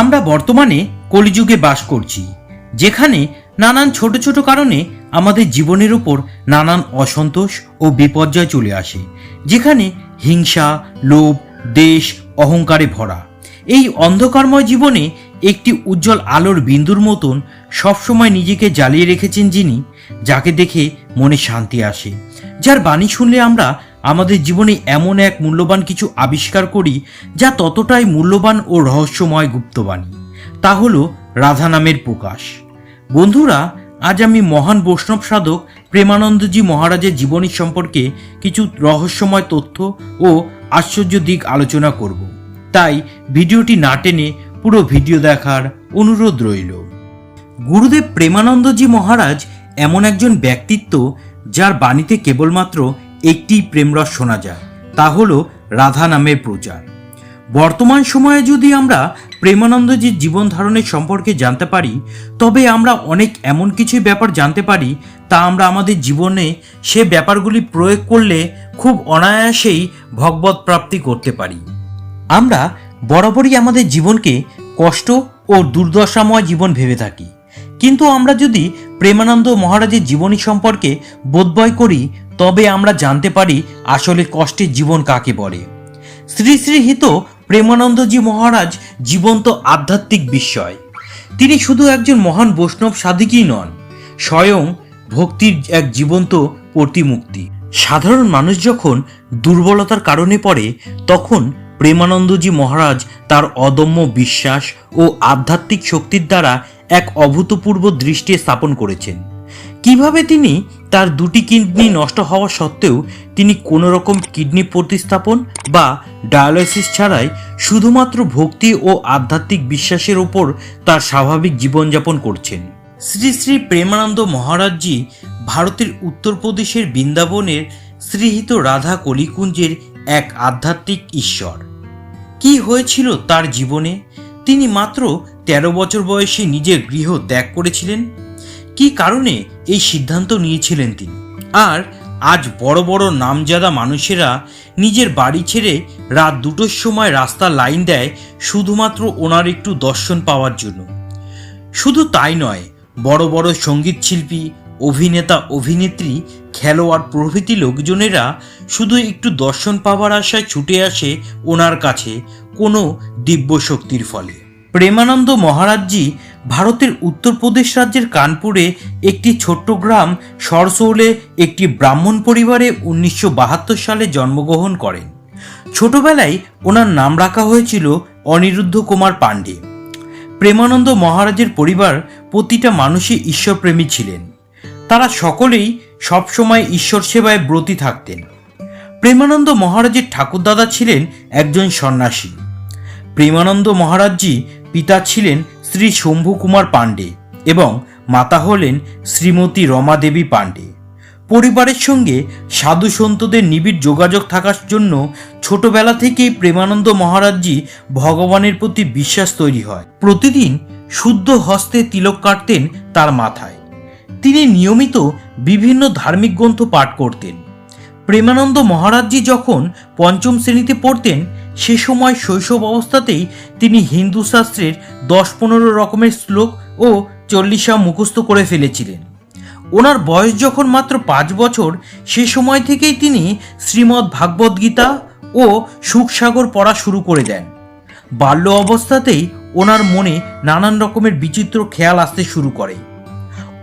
আমরা বর্তমানে কলিযুগে বাস করছি, যেখানে নানান ছোট ছোট কারণে আমাদের জীবনের উপর নানান অসন্তোষ ও বিপর্যয় চলে আসে, যেখানে হিংসা, লোভ, দেশ, অহংকারে ভরা। এই অন্ধকারময় জীবনে একটি উজ্জ্বল আলোর বিন্দুর মতন সবসময় নিজেকে জ্বালিয়ে রেখেছেন যিনি, যাকে দেখে মনে শান্তি আসে। যার বাণী শুনলে আমরা আমাদের জীবনে এমন এক মূল্যবান কিছু আবিষ্কার করি যা ততটাই মূল্যবান ও রহস্যময় গুপ্তবাণী। তা হলো রাধা নামের প্রকাশ। বন্ধুরা, আজ আমি মহান বৈষ্ণব সাধক প্রেমানন্দজি মহারাজের জীবনী সম্পর্কে কিছু রহস্যময় তথ্য ও আশ্চর্য দিক আলোচনা করব। তাই ভিডিওটি না টেনে পুরো ভিডিও দেখার অনুরোধ রইল। গুরুদেব প্রেমানন্দজি মহারাজ এমন একজন ব্যক্তিত্ব যার বাণীতে কেবলমাত্র একটি প্রেমরস শোনা যায়, তা হলো রাধা নামের প্রচার। বর্তমান সময়ে যদি আমরা প্রেমানন্দজির জীবন ধারণের সম্পর্কে জানতে পারি, তবে আমরা অনেক এমন কিছু ব্যাপার জানতে পারি, তা আমরা আমাদের জীবনে সে ব্যাপারগুলি প্রয়োগ করলে খুব অনায়াসেই ভগবত প্রাপ্তি করতে পারি। আমরা বরাবরই আমাদের জীবনকে কষ্ট ও দুর্দশাময় জীবন ভেবে থাকি। কিন্তু আমরা যদি প্রেমানন্দ মহারাজের জীবনী সম্পর্কে বোধবয় করি, তবে আমরা জানতে পারি আসলে কষ্টের জীবন কাকে বলে। শ্রী শ্রী হিত প্রেমানন্দজি মহারাজ জীবন্ত আধ্যাত্মিক বিস্ময়। তিনি শুধু একজন মহান বৈষ্ণব সাধকই নন, স্বয়ং ভক্তির এক জীবন্ত প্রতিমুক্তি সাধারণ মানুষ যখন দুর্বলতার কারণে পড়ে, তখন প্রেমানন্দজি মহারাজ তার অদম্য বিশ্বাস ও আধ্যাত্মিক শক্তির দ্বারা এক অভূতপূর্ব দৃষ্টি স্থাপন করেছেন। কীভাবে তিনি তার দুটি কিডনি নষ্ট হওয়া সত্ত্বেও তিনি কোনো রকম কিডনি প্রতিস্থাপন বা ডায়ালিসিস ছাড়াই শুধুমাত্র ভক্তি ও আধ্যাত্মিক বিশ্বাসের ওপর তার স্বাভাবিক জীবনযাপন করছেন। শ্রী শ্রী প্রেমানন্দ মহারাজজি ভারতের উত্তরপ্রদেশের বৃন্দাবনের শ্রীহিত রাধা কলিকুঞ্জের এক আধ্যাত্মিক ঈশ্বর। কি হয়েছিল তার জীবনে? তিনি মাত্র তেরো বছর বয়সে নিজের গৃহ ত্যাগ করেছিলেন। কি কারণে এই সিদ্ধান্ত নিয়েছিলেন তিনি? আর আজ বড় বড় নামজাদা মানুষেরা নিজের বাড়ি ছেড়ে রাত দুটোর সময় রাস্তা লাইন দেয় শুধুমাত্র ওনার একটু দর্শন পাওয়ার জন্য। শুধু তাই নয়, বড় বড় সংগীত শিল্পী অভিনেতা, অভিনেত্রী, খেলোয়াড় প্রভৃতি লোকজনেরা শুধু একটু দর্শন পাওয়ার আশায় ছুটে আসে ওনার কাছে কোনো দিব্য শক্তির ফলে। প্রেমানন্দ মহারাজজি ভারতের উত্তরপ্রদেশ রাজ্যের কানপুরে একটি ছোট্ট গ্রাম সরসৌলে একটি ব্রাহ্মণ পরিবারে উনিশশো বাহাত্তর সালে জন্মগ্রহণ করেন। ছোটবেলায় ওনার নাম রাখা হয়েছিল অনিরুদ্ধ কুমার পাণ্ডে। প্রেমানন্দ মহারাজের পরিবার প্রতিটা মানুষই ঈশ্বরপ্রেমী ছিলেন। তারা সকলেই সবসময় ঈশ্বর সেবায় ব্রতী থাকতেন। প্রেমানন্দ মহারাজের ঠাকুরদাদা ছিলেন একজন সন্ন্যাসী। প্রেমানন্দ মহারাজজি পিতা ছিলেন শ্রী শম্ভু কুমার পাণ্ডে এবং মাতা হলেন শ্রীমতী রমা দেবী পাণ্ডে। পরিবারের সঙ্গে সাধু সন্তদের নিবিড় যোগাযোগ থাকার জন্য ছোটবেলা থেকেই প্রেমানন্দ মহারাজজি ভগবানের প্রতি বিশ্বাস তৈরি হয়। প্রতিদিন শুদ্ধ হস্তে তিলক কাটতেন তার মাথায়। তিনি নিয়মিত বিভিন্ন ধার্মিক গ্রন্থ পাঠ করতেন। প্রেমানন্দ মহারাজজি যখন পঞ্চম শ্রেণীতে পড়তেন, সে সময় শৈশব অবস্থাতেই তিনি হিন্দু শাস্ত্রের দশ পনেরো রকমের শ্লোক ও চল্লিশা মুখস্থ করে ফেলেছিলেন। ওনার বয়স যখন মাত্র পাঁচ বছর, সে সময় থেকেই তিনি শ্রীমদ্ ভাগবত গীতা ও সুখসাগর পড়া শুরু করে দেন। বাল্য অবস্থাতেই ওনার মনে নানান রকমের বিচিত্র খেয়াল আসতে শুরু করে।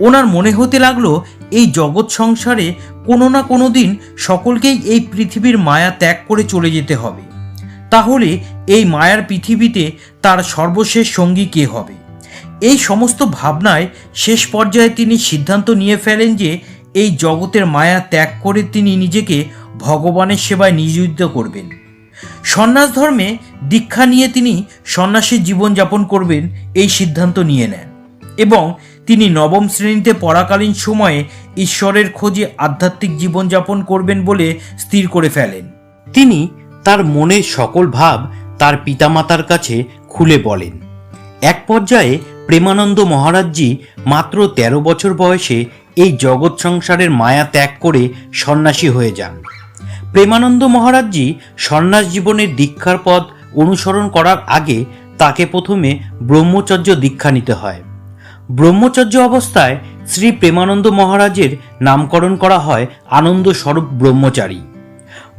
ওনার মনে হতে লাগল এই জগৎ সংসারে কোনো না কোনো দিন সকলকেই এই পৃথিবীর মায়া ত্যাগ করে চলে যেতে হবে। তাহলে এই মায়ার পৃথিবীতে তার সর্বশেষ সঙ্গী কে হবে? এই সমস্ত ভাবনায় শেষ পর্যায়ে তিনি সিদ্ধান্ত নিয়ে ফেলেন যে এই জগতের মায়া ত্যাগ করে তিনি নিজেকে ভগবানের সেবায় নিয়োজিত করবেন। সন্ন্যাস ধর্মে দীক্ষা নিয়ে তিনি সন্ন্যাসীর জীবনযাপন করবেন, এই সিদ্ধান্ত নিয়ে নেন। এবং তিনি নবম শ্রেণীতে পড়াকালীন সময়ে ঈশ্বরের খোঁজে আধ্যাত্মিক জীবনযাপন করবেন বলে স্থির করে ফেলেন। তিনি তার মনের সকল ভাব তার পিতামাতার কাছে খুলে বলেন। এক পর্যায়ে প্রেমানন্দ মহারাজজি মাত্র ১৩ বছর বয়সে এই জগৎ সংসারের মায়া ত্যাগ করে সন্ন্যাসী হয়ে যান। প্রেমানন্দ মহারাজজি সন্ন্যাস জীবনের দীক্ষার পথ অনুসরণ করার আগে তাকে প্রথমে ব্রহ্মচর্য দীক্ষা নিতে হয়। ব্রহ্মচর্য অবস্থায় শ্রী প্রেমানন্দ মহারাজের নামকরণ করা হয় আনন্দ স্বরূপ ব্রহ্মচারী।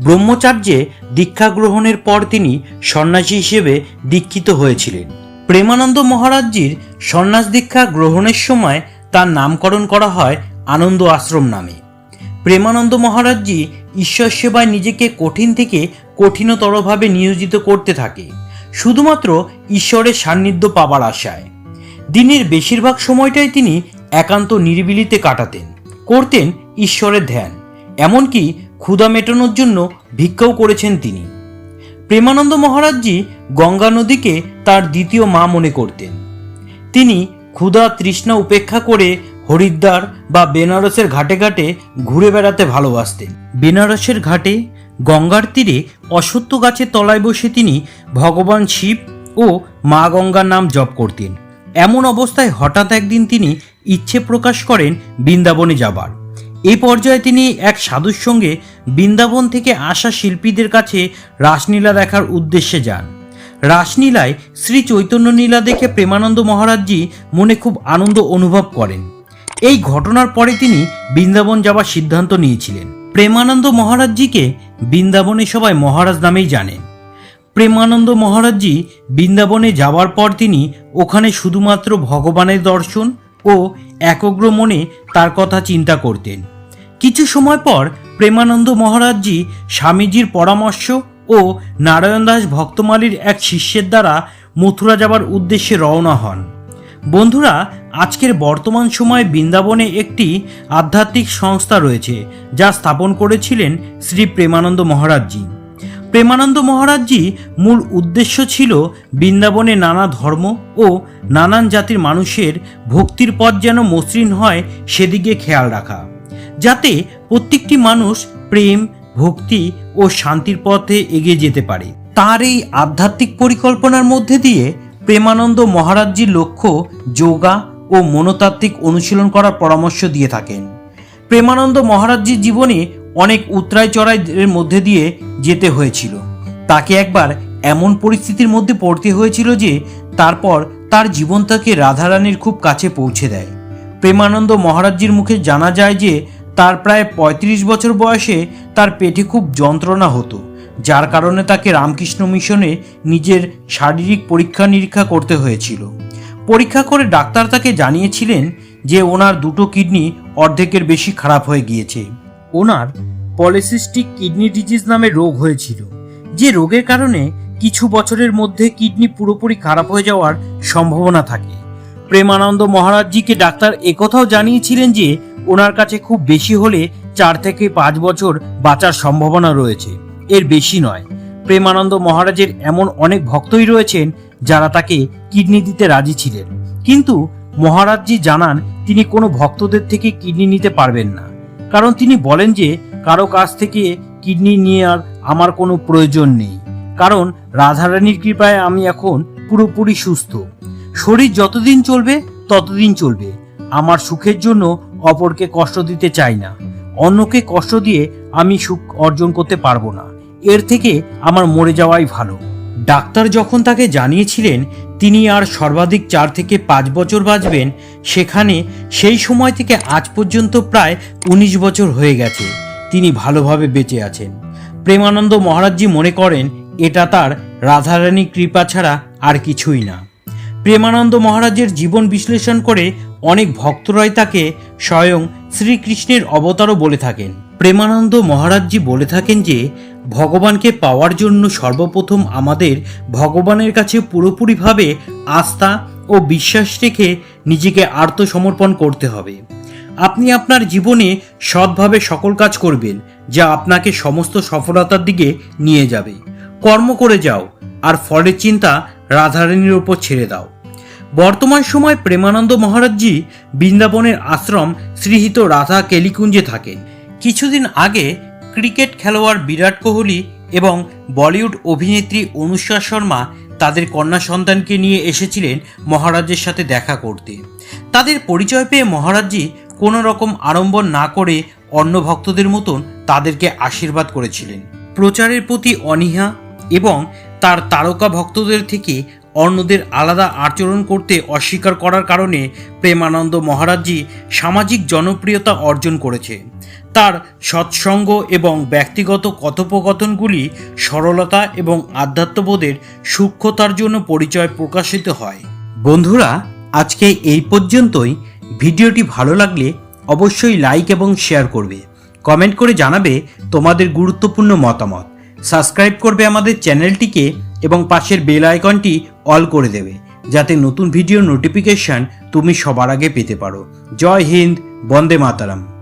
ব্রহ্মচার্যে দীক্ষা গ্রহণের পর তিনি সন্ন্যাসী হিসেবে দীক্ষিত হয়েছিলেন। প্রেমানন্দ মহারাজজির সন্ন্যাস দীক্ষা গ্রহণের সময় তার নামকরণ করা হয় আনন্দ আশ্রম নামে। প্রেমানন্দ মহারাজজি ঈশ্বর সেবায় নিজেকে কঠিন থেকে কঠিনতরভাবে নিয়োজিত করতে থাকে। শুধুমাত্র ঈশ্বরের সান্নিধ্য পাবার আশায়। দিনের বেশিরভাগ সময়টাই তিনি একান্ত নিরিবিলিতে কাটাতেন, করতেন ঈশ্বরের ধ্যান, এমনকি ক্ষুধা মেটানোর জন্য ভিক্ষাও করেছেন তিনি। প্রেমানন্দ মহারাজজি গঙ্গা নদীকে তার দ্বিতীয় মা মনে করতেন। তিনি ক্ষুধা তৃষ্ণা উপেক্ষা করে হরিদ্বার বা বেনারসের ঘাটে ঘাটে ঘুরে বেড়াতে ভালোবাসতেন। বেনারসের ঘাটে গঙ্গার তীরে অসত্য গাছের তলায় বসে তিনি ভগবান শিব ও মা গঙ্গার নাম জপ করতেন। এমন অবস্থায় হঠাৎ একদিন তিনি ইচ্ছে প্রকাশ করেন বৃন্দাবনে যাবার। এই পর্যায়ে তিনি এক সাধুর সঙ্গে বৃন্দাবন থেকে আসা শিল্পীদের কাছে রাসলীলা দেখার উদ্দেশ্যে যান। রাসলীলায় শ্রী চৈতন্য নীলা দেখে প্রেমানন্দ মহারাজজি মনে খুব আনন্দ অনুভব করেন। এই ঘটনার পরে তিনি বৃন্দাবন যাবার সিদ্ধান্ত নিয়েছিলেন। প্রেমানন্দ মহারাজজিকে বৃন্দাবনে সবাই মহারাজ নামেই জানেন। প্রেমানন্দ মহারাজজি বৃন্দাবনে যাওয়ার পর তিনি ওখানে শুধুমাত্র ভগবানের দর্শন ও একগ্র মনে তার কথা চিন্তা করতেন। কিছু সময় পর প্রেমানন্দ মহারাজজি স্বামীজির পরামর্শ ও নারায়ণ দাস ভক্তমালীর এক শিষ্যের দ্বারা মথুরা যাবার উদ্দেশ্যে রওনা হন। বন্ধুরা, আজকের বর্তমান সময়ে বৃন্দাবনে একটি আধ্যাত্মিক সংস্থা রয়েছে, যা স্থাপন করেছিলেন শ্রী প্রেমানন্দ মহারাজজি। প্রেমানন্দ মহারাজজি মূল উদ্দেশ্য ছিল বৃন্দাবনে নানা ধর্ম ও নানান জাতির মানুষের ভক্তির পথ যেন মসৃণ হয় সেদিকে খেয়াল রাখা। যাতে প্রত্যেকটি মানুষ প্রেম, ভক্তি ও শান্তির পথে এগিয়ে যেতে পারে। তার এই আধ্যাত্মিক পরিকল্পনার মধ্যে দিয়ে প্রেমানন্দ মহারাজজির লক্ষ্য যোগা ও মনতাত্ত্বিক অনুশীলন করার পরামর্শ দিয়ে থাকেন। প্রেমানন্দ মহারাজজির জীবনে অনেক উতরাই চড়াইয়ের মধ্যে দিয়ে যেতে হয়েছিল। তাকে একবার এমন পরিস্থিতির মধ্যে পড়তে হয়েছিল যে, তারপর তার জীবন তাকে রাধারানীর খুব কাছে পৌঁছে দেয়। প্রেমানন্দ মহারাজজির মুখে জানা যায় যে, তার প্রায় ৩৫ বছর বয়সে তার পেটে খুব যন্ত্রণা হতো, যার কারণে তাকে রামকৃষ্ণ মিশনে নিজের শারীরিক পরীক্ষা নিরীক্ষা করতে হয়েছিল। পরীক্ষা করে ডাক্তার তাকে জানিয়েছিলেন যে, ওনার দুটো কিডনি অর্ধেকের বেশি খারাপ হয়ে গিয়েছে। ওনার পলিসিস্টিক কিডনি ডিজিজ নামে রোগ হয়েছিল, যে রোগের কারণে কিছু বছরের মধ্যে কিডনি পুরোপুরি খারাপ হয়ে যাওয়ার সম্ভাবনা থাকে। প্রেমানন্দ মহারাজজিকে ডাক্তার একথাও জানিয়েছিলেন যে, ওনার কাছে খুব বেশি হলে চার থেকে পাঁচ বছর বাঁচার সম্ভাবনা রয়েছে। এর বেশি নয়। প্রেমানন্দ মহারাজের এমন অনেক ভক্তই রয়েছেন যারা তাকে কিডনি দিতে রাজি ছিলেন। কিন্তু মহারাজজি জানান, তিনি কোনো ভক্তদের থেকে কিডনি নিতে পারবেন না। কারণ তিনি বলেন যে কারও কাছ থেকে কিডনি নিয়ে আর আমার কোনো প্রয়োজন নেই। কারণ রাধারানীর কৃপায় আমি এখন পুরোপুরি সুস্থ। শরীর যতদিন চলবে, ততদিন চলবে। আমার সুখের জন্য অপরকে কষ্ট দিতে চাই না। অন্যকে কষ্ট দিয়ে আমি সুখ অর্জন করতে পারব না। এর থেকে আমার মরে যাওয়াই ভালো। ডাক্তার যখন তাকে জানিয়েছিলেন তিনি আর সর্বাধিক চার থেকে পাঁচ বছর বাঁচবেন, সেখানে সেই সময় থেকে আজ পর্যন্ত প্রায় উনিশ বছর হয়ে গেছে। তিনি ভালোভাবে বেঁচে আছেন। প্রেমানন্দ মহারাজজি মনে করেন, এটা তার রাধারানী কৃপা ছাড়া আর কিছুই না। প্রেমানন্দ মহারাজের জীবন বিশ্লেষণ করে অনেক ভক্তরাই তাকে স্বয়ং শ্রীকৃষ্ণের অবতারও বলে থাকেন। প্রেমানন্দ মহারাজজি বলে থাকেন যে, ভগবানকে পাওয়ার জন্য সর্বপ্রথম আমাদের ভগবানের কাছে পুরোপুরিভাবে আস্থা ও বিশ্বাস রেখে নিজেকে আত্মসমর্পণ করতে হবে। আপনি আপনার জীবনে সৎভাবে সকল কাজ করবেন, যা আপনাকে সমস্ত সফলতার দিকে নিয়ে যাবে। কর্ম করে যাও, আর ফলের চিন্তা রাধারানীর ওপর ছেড়ে দাও। বর্তমান সময় প্রেমানন্দ মহারাজজি বৃন্দাবনের আশ্রম শ্রীহিত রাধা কেলিকুঞ্জে থাকেন। কিছুদিন আগে ক্রিকেট খেলোয়াড় বিরাট কোহলি এবং বলিউড অভিনেত্রী অনুষ্কা শর্মা তাদের কন্যা সন্তানকে নিয়ে এসেছিলেন মহারাজের সাথে দেখা করতে। তাদের পরিচয় পেয়ে মহারাজজি কোনো রকম আড়ম্বর না করে অন্য ভক্তদের মতন তাদেরকে আশীর্বাদ করেছিলেন। প্রচারের প্রতি অনীহা এবং তার তারকা ভক্তদের থেকে অন্যদের আলাদা আচরণ করতে অস্বীকার করার কারণে প্রেমানন্দ মহারাজজি সামাজিক জনপ্রিয়তা অর্জন করেছে। তার সৎসঙ্গ এবং ব্যক্তিগত কথোপকথনগুলি সরলতা এবং আধ্যাত্মবোধের সূক্ষ্মতার জন্য পরিচয় প্রকাশিত হয়। বন্ধুরা, আজকে এই পর্যন্তই। ভিডিওটি ভালো লাগলে অবশ্যই লাইক এবং শেয়ার করবে। কমেন্ট করে জানাবে তোমাদের গুরুত্বপূর্ণ মতামত। সাবস্ক্রাইব করবে আমাদের চ্যানেলটিকে এবং পাশের বেল আইকনটি অল করে দেবে। যাতে নতুন ভিডিও নোটিফিকেশান তুমি সবার আগে পেতে পারো। জয় হিন্দ, বন্দে মাতারাম।